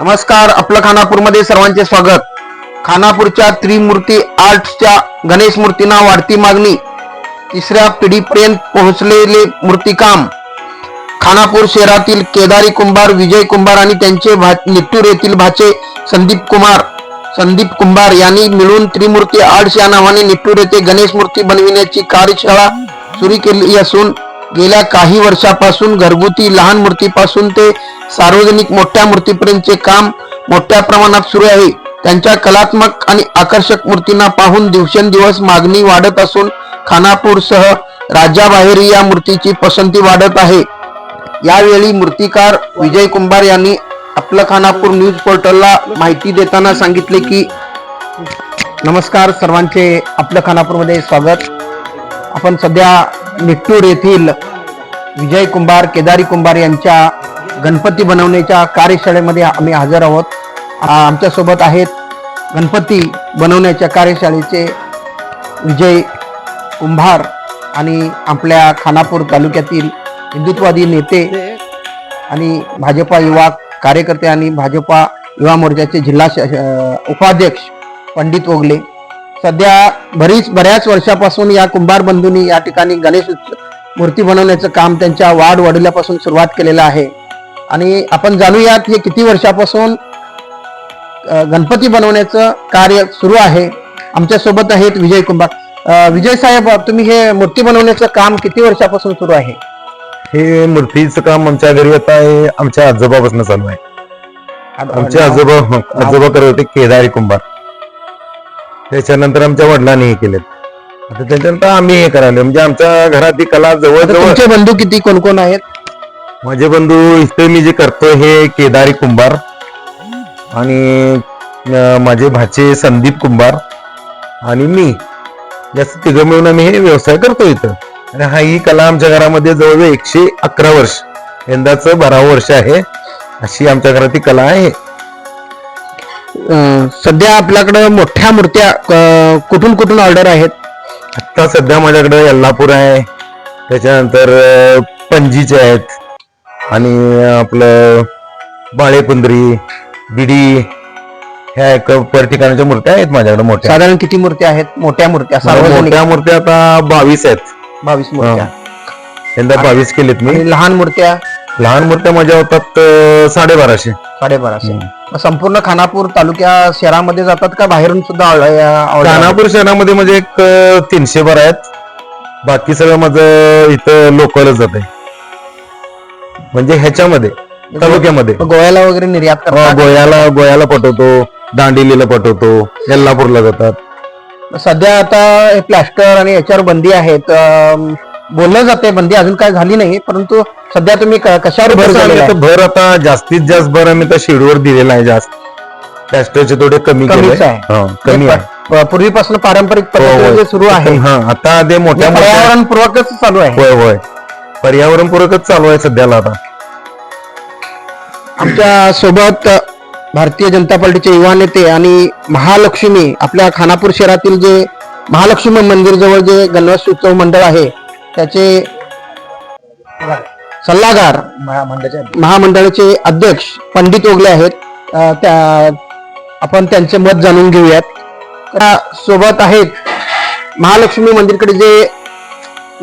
नमस्कार आपलं खानापूरमध्ये सर्वांचे स्वागत. खानापूरच्या त्रिमूर्ती आर्ट्सच्या गणेश मूर्तींना वाढती मागणी. तिसऱ्या पिढीपर्यंत पोहोचलेले मूर्तीकाम. खानापूर शहरातील केदारी कुंभार विजय कुंभार आणि त्यांचे भा निट्टूर येथील भाचे संदीप कुमार. संदीप कुंभार यांनी मिळून त्रिमूर्ती आर्ट्स या नावाने निट्टूर येथे गणेश मूर्ती बनविण्याची कार्यशाळा सुरू केली असून गेल्या काही वर्षापासून घरगुती लहान मूर्तीपासून ते सार्वजनिक मोठ्या मूर्तीपर्यंतचे काम मोठ्या प्रमाणात सुरू आहे. त्यांच्या कलात्मक आणि आकर्षक मूर्तींना पाहून दिवसेंदिवस मागणी वाढत असून खानापूरसह राज्याबाहेर या मूर्तीची पसंती वाढत आहे. यावेळी मूर्तिकार विजय कुंभार यांनी आपलं खानापूर न्यूज पोर्टलला माहिती देताना सांगितले की नमस्कार सर्वांचे. आपलं खानापूरमध्ये स्वागत. आपण सध्या निट्टूर येथील विजय कुंभार केदारी कुंभार यांच्या गणपती बनवण्याच्या कार्यशाळेमध्ये आम्ही हजर आहोत. आमच्यासोबत आहेत गणपती बनवण्याच्या कार्यशाळेचे विजय कुंभार आणि आपल्या खानापूर तालुक्यातील हिंदुत्ववादी नेते आणि भाजपा युवा कार्यकर्ते आणि भाजपा युवा मोर्चाचे जिल्हा उपाध्यक्ष पंडित ओगले सध्या बरीच बऱ्याच वर्षापासून या कुंभार बंधूंनी या ठिकाणी गणेश मूर्ती बनवण्याचं काम त्यांच्या वाढ वडिलापासून सुरुवात केलेलं आहे. आणि आपण जाणूयात हे किती वर्षापासून गणपती बनवण्याचं कार्य सुरू आहे. आमच्यासोबत आहेत विजय कुंभार. विजय साहेब तुम्ही हे मूर्ती बनवण्याचं काम किती वर्षापासून सुरू आहे? हे मूर्तीचं काम आमच्या घरी आता आहे आमच्या आजोबापासून चालू आहे. आमचे आजोबा आजोबा करत होते केदारी कुंभार. त्याच्यानंतर आमच्या वडिलांनी हे केलेत. आता त्याच्यानंतर आम्ही हे करायला. म्हणजे आमच्या घरात ही कला जवळजवळ तुमचे बंधू किती? कोण कोण आहेत? माझे बंधू इथे मी जे करतो हे केदारी कुंभार आणि अं, माझे भाचे संदीप कुंभार आणि मी. जास्त तिघं मिळून आम्ही हे व्यवसाय करतो इथं. आणि हा ही कला आमच्या घरामध्ये जवळजवळ एकशे अकरा वर्ष यंदाचं बारावं वर्ष आहे. अशी आमच्या घरात ही कला आहे. सध्या आपल्याकडे मोठ्या मूर्त्या कुठून कुठून ऑर्डर आहेत? आता सध्या माझ्याकडे यल्लापूर आहे. त्याच्यानंतर पणजीचे आहेत. आणि आपलं बाळेकुंद्री बिडी ह्या एक पर ठिकाणाच्या मूर्त्या आहेत माझ्याकडे मोठ्या. साधारण किती मूर्त्या आहेत? मोठ्या मूर्त्या सार्वजनिक? मोठ्या मूर्त्या आता बावीस आहेत. बावीस मूर्त्या. यंदा बावीस केलेत मी. आणि लहान मूर्त्या? लहान मूर्त्या माझ्या होतात अं, साडेबाराशे. साडेबाराशे. संपूर्ण खानापूर तालुक्या शहरामध्ये जातात का बाहेरून सुद्धा? खानापूर शहरामध्ये म्हणजे एक अं, तीनशे बार आहेत. बाकी सगळं माझं इथं लोकलच जात आहे म्हणजे ह्याच्यामध्ये तालुक्यामध्ये. मग गोव्याला वगैरे निर्यात अं, करतात? गोयाला गोयाला पाठवतो दांडेलीला पाठवतो यल्लापूरला जातात. सध्या आता हे प्लॅस्टर आणि याच्यावर बंदी आहेत. बोललं जाते बंदी अजून काय झाली नाही परंतु सध्या तुम्ही क- कशावर भर कसं आम्ही आता भर आता जास्तीत जास्त भर आम्ही त्या शेडवर दिलेला आहे जास्त. प्लॅस्टरचे थोडे कमी केले. आहे. हा, कमी आहे. आहे पूर्वीपासून पारंपरिक हो, पद्धतीने होय. जे सुरू आहे. हा आता ते मोठ्या मोठ्या पर्यावरणपूर्वकच चालू आहे. होय होय. पर्यावरणपूरकच चालू आहे सध्याला आता. आमच्यासोबत भारतीय जनता पार्टीचे युवा नेते आणि महालक्ष्मी आपल्या खानापूर शहरातील जे महालक्ष्मी मंदिर जवळ जे गणेश उत्सव मंडळ आहे त्याचे सल्लागार महामंडळाचे अध्यक्ष. पंडित ओगले आहेत. त्या आपण त्यांचे मत जाणून घेऊयात. त्या सोबत आहेत महालक्ष्मी मंदिरकडे जे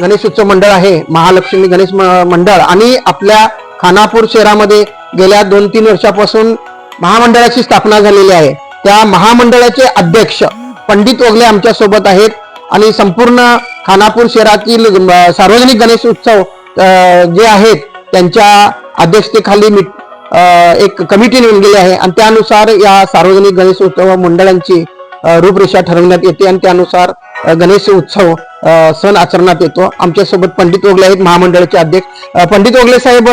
गणेश उत्सव मंडळ आहे महालक्ष्मी गणेश मंडळ आणि आपल्या खानापूर शहरामध्ये गेल्या दोन तीन वर्षापासून महामंडळाची स्थापना झालेली आहे. त्या महामंडळाचे अध्यक्ष पंडित ओगले आमच्यासोबत आहेत. आणि संपूर्ण खानापूर शहरातील सार्वजनिक गणेश उत्सव जे आहेत त्यांच्या अध्यक्षतेखाली मी एक कमिटी नेमलेली आहे. आणि त्यानुसार या सार्वजनिक गणेश उत्सव मंडळांची रूपरेषा ठरवण्यात येते. आणि त्यानुसार गणेश उत्सव सण आचरणात येतो. आमच्यासोबत पंडित ओगले आहेत महामंडळाचे अध्यक्ष. पंडित ओगले साहेब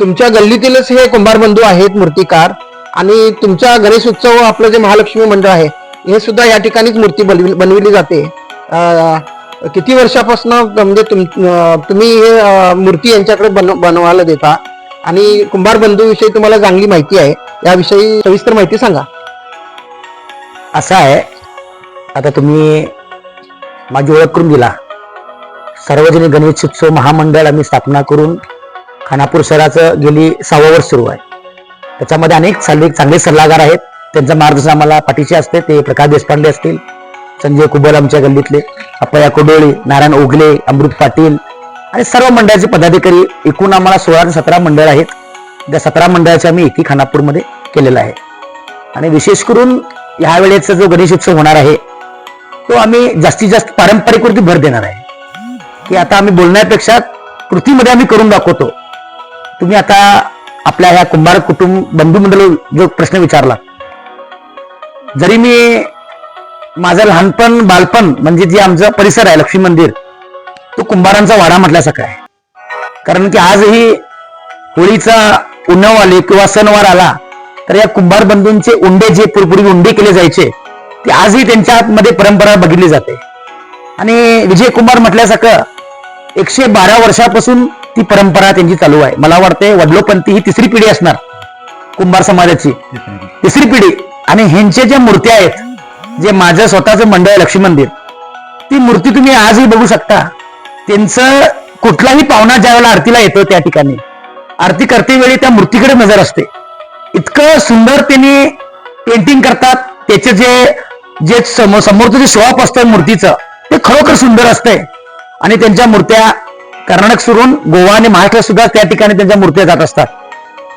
तुमच्या गल्लीतीलच हे कुंभार बंधू आहेत मूर्तिकार. आणि तुमच्या गणेश उत्सव आपलं जे महालक्ष्मी मंडळ आहे हे सुद्धा या ठिकाणीच मूर्ती बनविली बनविली जाते. किती वर्षापासून म्हणजे तुम तुम्ही हे मूर्ती यांच्याकडे बनव बनवायला देता? आणि कुंभार बंधूविषयी तुम्हाला चांगली माहिती आहे. याविषयी सविस्तर माहिती सांगा. असं आहे. आता तुम्ही माझी ओळख करून दिला. सार्वजनिक गणेश उत्सव महामंडळ आम्ही स्थापना करून खानापूर शहराचं गेली सहावं वर्ष सुरू आहे. त्याच्यामध्ये अनेक चांगले चांगले सल्लागार आहेत. त्यांचं मार्गदर्शन आम्हाला पाठीशी असते ते प्रकाश देशपांडे असतील संजय कुबल आमच्या गल्लीतले अपया कोडोळी नारायण ओगले अमृत पाटील आणि सर्व मंडळाचे पदाधिकारी एकूण आम्हाला सोळा ते सतरा मंडळ आहेत. त्या सतरा मंडळाचे आम्ही एकी खानापूरमध्ये केलेला आहे. आणि विशेष करून ह्या वेळेचा जो गणेश उत्सव होणार आहे तो आम्ही जास्तीत जास्त पारंपरिकवरती भर देणार आहे. की आता आम्ही बोलण्यापेक्षा कृतीमध्ये आम्ही करून दाखवतो. तुम्ही आता आपल्या ह्या कुंभार कुटुंब बंधू मंडळ जो प्रश्न विचारला जरी मी माझं लहानपण बालपण म्हणजे जे आमचा परिसर आहे लक्ष्मी मंदिर तो कुंभारांचा वाडा म्हटल्यासारखा आहे. कारण की आजही होळीचा उन्हाव आले किंवा सणवार आला तर या कुंभार बंधूंचे उंडे जे पूर्वी उंडे केले जायचे ते आजही त्यांच्या आतमध्ये परंपरा बघितली जाते. आणि विजय कुमार म्हटल्यासारखं एकशे बारा वर्षापासून ती परंपरा त्यांची चालू आहे. मला वाटते वडलोपंथी ही तिसरी पिढी असणार कुंभार समाजाची. तिसरी पिढी आणि ह्यांच्या ज्या मूर्त्या आहेत जे माझं स्वतःचं मंडळ आहे लक्ष्मी मंदिर ती मूर्ती तुम्ही आजही बघू शकता. त्यांचं कुठलाही पाहुणा ज्या वेळेला आरतीला येतो त्या ठिकाणी आरती करते वेळी त्या मूर्तीकडे नजर असते. इतकं सुंदर त्यांनी पेंटिंग करतात. त्याचे जे जे समोरचं जे शॉप असतं मूर्तीचं ते खरोखर सुंदर असतंय. आणि त्यांच्या मूर्त्या कर्नाटक सोडून गोवा आणि महाराष्ट्र सुद्धा त्या ठिकाणी त्यांच्या मूर्त्या जात असतात.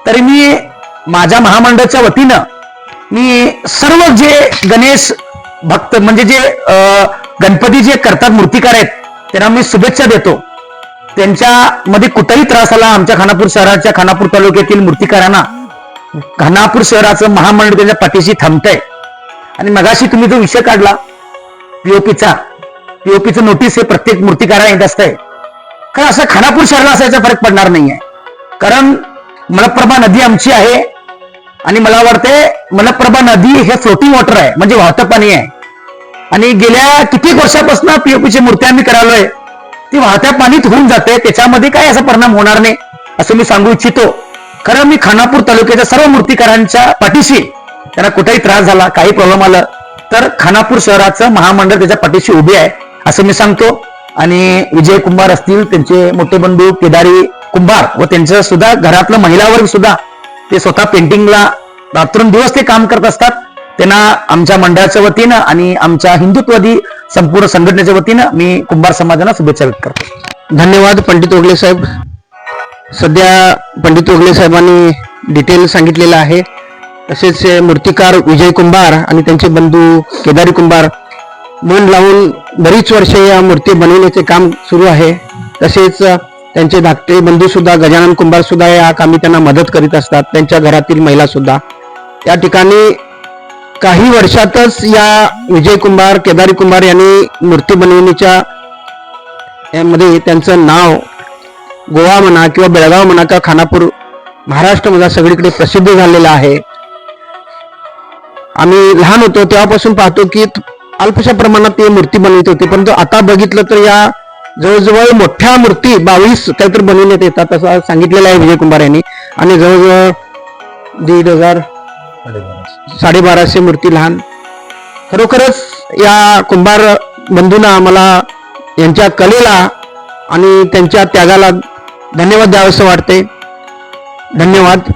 तरी मी माझ्या महामंडळाच्या वतीनं मी सर्व जे गणेश भक्त म्हणजे जे गणपती जे करतात मूर्तिकार आहेत त्यांना मी शुभेच्छा देतो. त्यांच्यामध्ये कुठेही त्रास आला आमच्या खानापूर शहराच्या खानापूर तालुक्यातील मूर्तिकारांना खानापूर शहराचं महामंडळ त्यांच्या पाठीशी थांबतंय. आणि मगाशी तुम्ही जो विषय काढला पीओपीचा पीओपीचं नोटीस हे प्रत्येक मूर्तिकाराला येत असतंय. कारण असं खानापूर शहराला असायचा फरक पडणार नाहीये. कारण मलप्रभा नदी आमची आहे आणि मला वाटते मलप्रभा नदी हे फ्लोटिंग वॉटर आहे म्हणजे वाहतं पाणी आहे. आणि गेल्या कित्येक वर्षापासून पीओपीची मूर्ती आम्ही करालोय ती वाहत्या पाणीत होऊन जाते त्याच्यामध्ये काय असा परिणाम होणार नाही असं मी सांगू इच्छितो. खरं मी खानापूर तालुक्याच्या सर्व मूर्तिकारांच्या पाठीशी त्यांना कुठेही त्रास झाला काही प्रॉब्लेम आलं तर खानापूर शहराचं महामंडळ त्याच्या पाठीशी उभे आहे असं मी सांगतो. आणि विजय कुंभार असतील त्यांचे मोठे बंधू केदारी कुंभार व त्यांचं सुद्धा घरातलं महिला वर्ग सुद्धा ते स्वतः पेंटिंगला रात्रंदिवस ते काम करत असतात. त्यांना आमच्या मंडळाच्या वतीनं आणि आमच्या हिंदुत्ववादी संपूर्ण संघटनेच्या वतीनं मी कुंभार समाजाला शुभेच्छा व्यक्त करतो. धन्यवाद पंडित ओगले साहेब. सध्या पंडित ओगले साहेबांनी डिटेल सांगितलेलं आहे. तसेच मूर्तिकार विजय कुंभार आणि त्यांचे बंधू केदारी कुंभार मन लावून बरीच वर्षे या मूर्ती बनवण्याचे काम सुरू आहे. तसेच त्यांचे धाकटे बंधू सुद्धा गजानन कुंभार सुद्धा या कामी त्यांना मदत करीत असतात. त्यांच्या घरातील महिला सुद्धा. या ठिकाणी काही वर्षातच या विजय कुंभार केदारी कुंभार यांनी मूर्ती बनवण्याच्या यामध्ये त्यांचं नाव गोवा म्हणा किंवा बेळगाव म्हणा किंवा खानापूर महाराष्ट्रामध्ये सगळीकडे प्रसिद्ध झालेलं आहे. आम्ही लहान होतो तेव्हापासून पाहतो की अल्पशा प्रमाणात ते मूर्ती बनवित होती. परंतु आता बघितलं तर या जवळजवळ मोठ्या मूर्ती बावीस काहीतरी बनवण्यात येतात असं सांगितलेलं आहे विजय कुंभार यांनी. आणि जवळजवळ दीड हजार साडेबाराशे मूर्ती लहान. खरोखरच या कुंभार बंधूंना आम्हाला यांच्या कलेला आणि त्यांच्या त्यागाला धन्यवाद द्यावंसं वाटते धन्यवाद.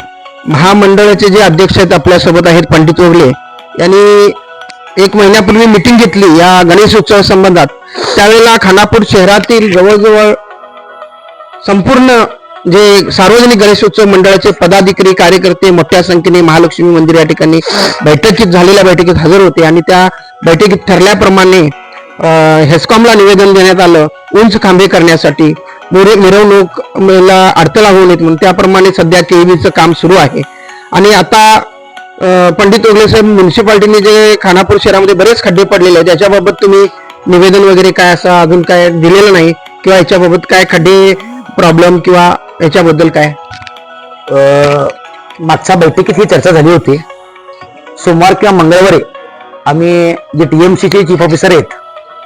महामंडळाचे जे अध्यक्ष आहेत आपल्यासोबत आहेत पंडित ओगले यांनी एक महिन्यापूर्वी मिटिंग घेतली या गणेश उत्सवा संबंधात. त्यावेळेला खानापूर शहरातील जवळजवळ संपूर्ण जे सार्वजनिक गणेशोत्सव मंडळाचे पदाधिकारी कार्यकर्ते मोठ्या संख्येने महालक्ष्मी मंदिर या ठिकाणी बैठकीत झालेल्या बैठकीत हजर होते आणि त्या बैठकीत ठरल्याप्रमाणे हेस्कॉमला निवेदन देण्यात आलं उंच खांबे करण्यासाठी. मोरे मिरवणूकला अडथळा होऊ नयेत म्हणून त्याप्रमाणे सध्या केईबीचं काम सुरू आहे. आणि आता पंडित ओगले साहेब म्युन्सिपाल्टीने जे खानापूर शहरामध्ये बरेच खड्डे पडलेले आहेत त्याच्याबाबत तुम्ही निवेदन वगैरे काय असं अजून काय दिलेलं नाही? किंवा याच्याबाबत काय खड्डे प्रॉब्लेम किंवा याच्याबद्दल काय? मागच्या बैठकीत ही चर्चा झाली होती. सोमवार किंवा मंगळवारी आम्ही जे टी एम सीचे चीफ ऑफिसर आहेत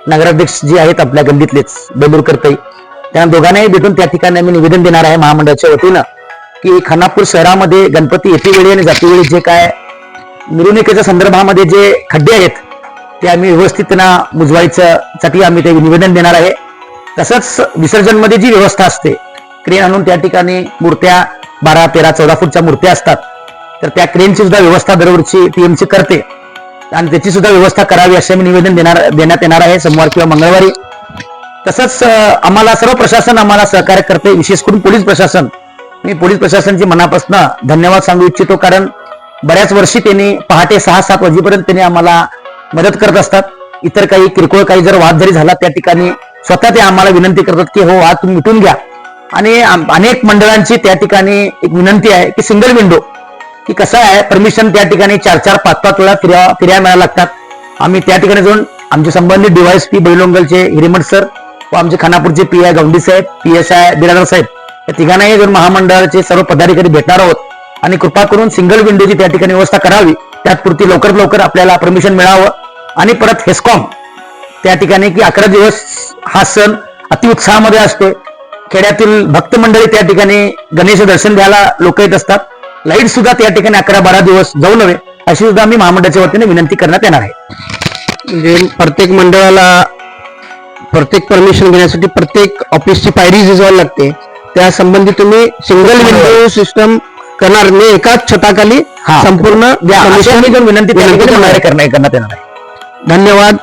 नगराध्यक्ष जे आहेत आपल्या गल्लीतलेच बेलूरकर ताई त्या दोघांनाही भेटून त्या ठिकाणी आम्ही निवेदन देणार आहे महामंडळाच्या वतीनं की खानापूर शहरामध्ये गणपती येते वेळी आणि जाते वेळी जे काय मिरवणुकीच्या संदर्भामध्ये जे खड्डे आहेत ते आम्ही व्यवस्थित त्यांना बुजवायचं साठी आम्ही ते निवेदन देणार आहे. तसंच विसर्जनमध्ये जी व्यवस्था असते क्रेन आणून त्या ठिकाणी मूर्त्या बारा तेरा चौदा फूटच्या मूर्त्या असतात. तर त्या क्रेनची सुद्धा व्यवस्था दरवर्षी टीएमसी करते. आणि त्याची सुद्धा व्यवस्था करावी असे मी निवेदन देणार देण्यात येणार आहे सोमवार किंवा मंगळवारी. तसंच आम्हाला सर्व प्रशासन आम्हाला सहकार्य करते विशेष करून पोलीस प्रशासन. मी पोलीस प्रशासनची मनापासून धन्यवाद सांगू इच्छितो कारण बऱ्याच वर्षी त्यांनी पहाटे सहा सात वाजेपर्यंत त्यांनी आम्हाला मदत करत असतात. इतर काही किरकोळ काही जर वाद जरी झाला त्या ठिकाणी स्वतः ते आम्हाला विनंती करतात की हो वाद तुम्ही मिटून घ्या. आणि अनेक मंडळांची त्या ठिकाणी एक विनंती आहे की सिंगल विंडो. की कसं आहे परमिशन त्या ठिकाणी चार चार पाच पाच वेळा फिर्या फिर्या मिळायला लागतात. आम्ही त्या ठिकाणी जाऊन आमचे संबंधित डिवायस पी बैलोंगलचे हिरेमठ सर व आमचे खानापूरचे पी आय गवंडी साहेब पी एस आय बिरादर साहेब या तिघांनाही जाऊन महामंडळाचे सर्व पदाधिकारी भेटणार आहोत. आणि कृपा करून सिंगल विंडोची त्या ठिकाणी व्यवस्था करावी. त्यापुरती लवकरात लवकर आपल्याला परमिशन मिळावं. आणि परत हेस्कॉम त्या ठिकाणी की अकरा दिवस हा सण अतिउत्साहामध्ये असतो. खेड्यातील भक्त मंडळी त्या ठिकाणी गणेश दर्शन घ्यायला लोक येत असतात. लाइट सुद्धा त्या ठिकाणी अकरा बारा दिवस जाऊ नये अशी सुद्धा आम्ही महामंडळाच्या वतीने विनंती करण्यात येणार आहे. म्हणजे प्रत्येक मंडळाला प्रत्येक परमिशन घेण्यासाठी प्रत्येक ऑफिसची पायरी झिजवायला लागते. त्या संबंधी तुम्ही सिंगल विंडो सिस्टम करणार नाही एकाच छताखाली हा. संपूर्ण द्या, अशी विनंती त्या विनंती ठिकाणी करणार आहे. करण्यात येणार आहे धन्यवाद